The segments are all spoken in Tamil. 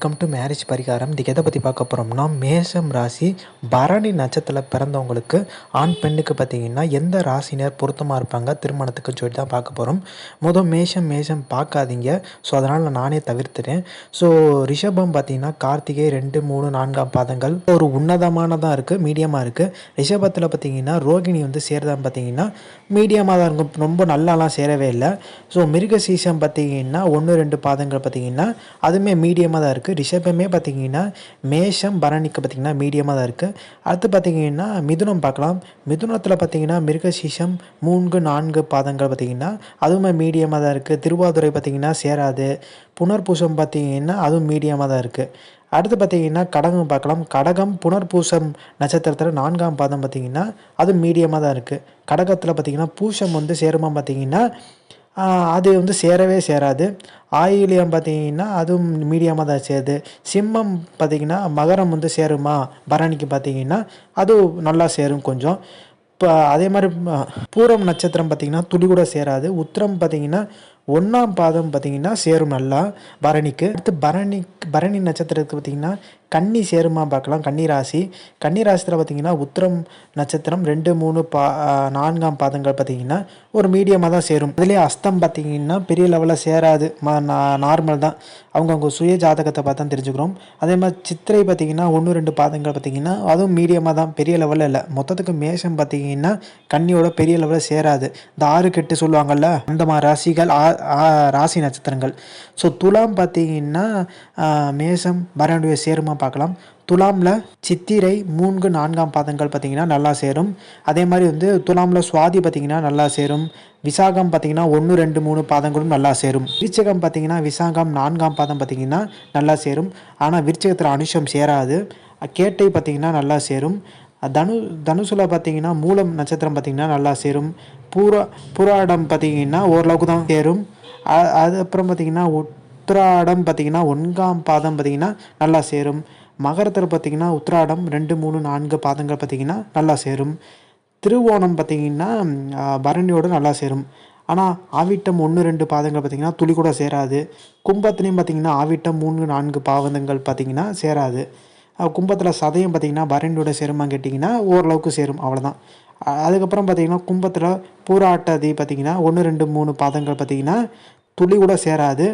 வெல்கம் டு மேரேஜ் பரிகாரம் இதுக்கு எதை பற்றி பார்க்க போகிறோம்னா மேஷம் ராசி பரணி நட்சத்திரத்தில் பிறந்தவங்களுக்கு ஆண் பெண்ணுக்கு பார்த்தீங்கன்னா எந்த ராசினர் பொருத்தமாக இருப்பாங்க? திருமணத்துக்கு சொல்லி தான் பார்க்க போகிறோம் மொதல் மேஷம் மேஷம் பார்க்காதீங்க. ஸோ அதனால் நான் நானே தவிர்த்துறேன். ஸோ ரிஷபம் பார்த்தீங்கன்னா கார்த்திகை ரெண்டு மூணு நான்காம் பாதங்கள். ஒரு உன்னதமானதாக இருக்குது மீடியமாக இருக்குது ரிஷபத்தில் பார்த்தீங்கன்னா ரோகிணி வந்து சேர்தான் பார்த்தீங்கன்னா மீடியமாக தான் இருக்கும். ரொம்ப நல்லாலாம் சேரவே இல்லை. ஸோ மிருக சீசம் பார்த்தீங்கன்னா ஒன்று ரெண்டு பாதங்கள் பார்த்தீங்கன்னா அதுவுமே மீடியமாக தான் இருக்குது இருக்குது ரிஷபமே பார்த்திங்கன்னா மேஷம் பரணிக்கு பார்த்திங்கன்னா மீடியமாக தான் இருக்குது அடுத்து பார்த்திங்கன்னா மிதுனம் பார்க்கலாம். மிதுனத்தில் பார்த்திங்கன்னா மிருகசீஷம் மூன்று நான்கு பாதங்கள் பார்த்திங்கன்னா அதுவுமே மீடியமாக தான் இருக்குது திருவாதுரை பார்த்திங்கன்னா சேராது. புனர்பூசம் பார்த்திங்கன்னா அதுவும் மீடியமாக தான் இருக்குது அடுத்து பார்த்திங்கன்னா கடகம் பார்க்கலாம். கடகம் புனர்பூசம் நட்சத்திரத்தில் நான்காம் பாதம் பார்த்திங்கன்னா அதுவும் மீடியமாக தான் இருக்குது கடகத்தில் பார்த்திங்கன்னா பூசம் வந்து சேருமா பார்த்திங்கன்னா அது வந்து சேரவே சேராது. ஆயிலியம் பார்த்தீங்கன்னா அதுவும் மீடியமாக தான் சேருது. சிம்மம் பார்த்திங்கன்னா மகரம் வந்து சேருமா? பரணிக்கு பார்த்தீங்கன்னா அதுவும் நல்லா சேரும் கொஞ்சம். இப்போ அதே மாதிரி பூரம் நட்சத்திரம் பார்த்திங்கன்னா துளி கூட சேராது. உத்திரம் பார்த்திங்கன்னா ஒன்றாம் பாதம் பார்த்திங்கன்னா சேரும் நல்லா பரணிக்கு. அடுத்து பரணி பரணி நட்சத்திரத்துக்கு பார்த்திங்கன்னா கன்னி சேருமா பார்க்கலாம். கன்னி ராசி. கன்னி ராசியில் பார்த்திங்கன்னா உத்திரம் நட்சத்திரம் ரெண்டு மூணு பா நான்காம் பாதங்கள் பார்த்திங்கன்னா ஒரு மீடியமாக தான் சேரும். அதுலேயே அஸ்தம் பார்த்திங்கன்னா பெரிய லெவலில் சேராது. நார்மல் தான். அவங்க அவங்க சுய ஜாதகத்தை பார்த்து தான் தெரிஞ்சுக்கிறோம். அதே மாதிரி சித்திரை பார்த்திங்கன்னா ஒன்று ரெண்டு பாதங்கள் பார்த்திங்கன்னா அதுவும் மீடியமாக தான். பெரிய லெவலில் இல்லை. மொத்தத்துக்கு மேஷம் பார்த்திங்கன்னா கன்னியோட பெரிய லெவலில் சேராது. இந்த ஆறு கெட்டு சொல்லுவாங்கள்ல அந்த மாதிரி ராசிகள் ராசி நட்சத்திரங்கள். ஸோ துலாம் பார்த்திங்கன்னா மேஷம் பரணுடைய சேருமா பார்க்கலாம். துலாமில் சித்திரை மூன்று நான்காம் பாதங்கள் பார்த்திங்கன்னா நல்லா சேரும். அதே மாதிரி வந்து துலாமில் சுவாதி பார்த்திங்கன்னா நல்லா சேரும். விசாகம் பார்த்திங்கன்னா ஒன்று ரெண்டு மூணு பாதங்களும் நல்லா சேரும். விருச்சகம் பார்த்திங்கன்னா விசாகம் நான்காம் பாதம் பார்த்திங்கன்னா நல்லா சேரும். ஆனால் விருச்சகத்தில் அனுஷம் சேராது. கேட்டை பார்த்திங்கன்னா நல்லா சேரும். தனு தனுசுல பார்த்தீங்கன்னா மூலம் நட்சத்திரம் பார்த்திங்கன்னா நல்லா சேரும். பூரா புராடம் பார்த்திங்கன்னா ஓரளவுக்கு தான் சேரும் அது அப்புறம் பார்த்திங்கன்னா உத்திராடம் பார்த்திங்கன்னா ஒன்றாம் பாதம் பார்த்திங்கன்னா நல்லா சேரும். மகரத்தில் பார்த்திங்கன்னா உத்திராடம் ரெண்டு மூணு நான்கு பாதங்கள் பார்த்திங்கன்னா நல்லா சேரும். திருவோணம் பார்த்திங்கன்னா பரணியோடு நல்லா சேரும். ஆனால் ஆவிட்டம் ஒன்று ரெண்டு பாதங்கள் பார்த்திங்கன்னா துளி கூட சேராது. கும்பத்துலேயும் பார்த்திங்கன்னா ஆவிட்டம் மூணு நான்கு பாதங்கள் பார்த்திங்கன்னா சேராது. கும்பத்தில் சதயம் பார்த்திங்கன்னா பரணியோட சேருமான்னு கேட்டிங்கன்னா ஓரளவுக்கு சேரும் அவ்வளோதான் அதுக்கப்புறம் பார்த்திங்கன்னா கும்பத்தில் பூராட்டதி பார்த்திங்கன்னா ஒன்று ரெண்டு மூணு பாதங்கள் பார்த்திங்கன்னா துளி கூட சேராது.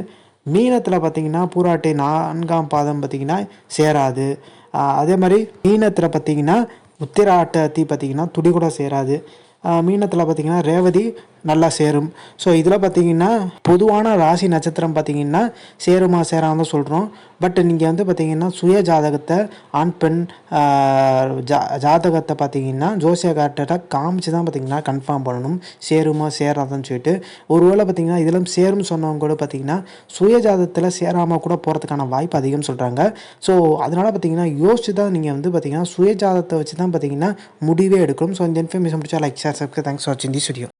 மீனத்தில் பார்த்தீங்கன்னா பூராட்டை நான்காம் பாதம் பார்த்திங்கன்னா சேராது. அதே மாதிரி மீனத்தில் பார்த்திங்கன்னா உத்திராட்டத்தி பார்த்திங்கன்னா துடி கூட சேராது. மீனத்தில் பார்த்திங்கன்னா ரேவதி நல்லா சேரும். ஸோ இதில் பார்த்தீங்கன்னா பொதுவான ராசி நட்சத்திரம் பார்த்தீங்கன்னா சேருமா சேராமல் சொல்கிறோம் பட் நீங்கள் வந்து பார்த்தீங்கன்னா சுய ஜாதகத்தை ஆண் பெண் ஜா ஜாதகத்தை பார்த்தீங்கன்னா ஜோசியக்கார்ட்ட காமிச்சு தான் பார்த்தீங்கன்னா கன்ஃபார்ம் பண்ணணும். சேருமா சேராதுன்னு சொல்லிட்டு. ஒருவேளை பார்த்தீங்கன்னா இதில் சேரும்னு சொன்னவங்க கூட பார்த்தீங்கன்னா சுய ஜாதகத்தில் சேராமல் கூட போகிறதுக்கான வாய்ப்பு அதிகம்னு சொல்கிறாங்க ஸோ அதனால் பார்த்தீங்கன்னா யோசிச்சு தான் நீங்கள் வந்து பார்த்தீங்கன்னா சுய ஜாதகத்தை வச்சு தான் பார்த்தீங்கன்னா முடிவே எடுக்கணும். ஸோ இந்த இன்ஃபர்மேஷன் பிடிச்சா like share subscribe thanks for வாட்சிங் தி ஸ்டுடியோ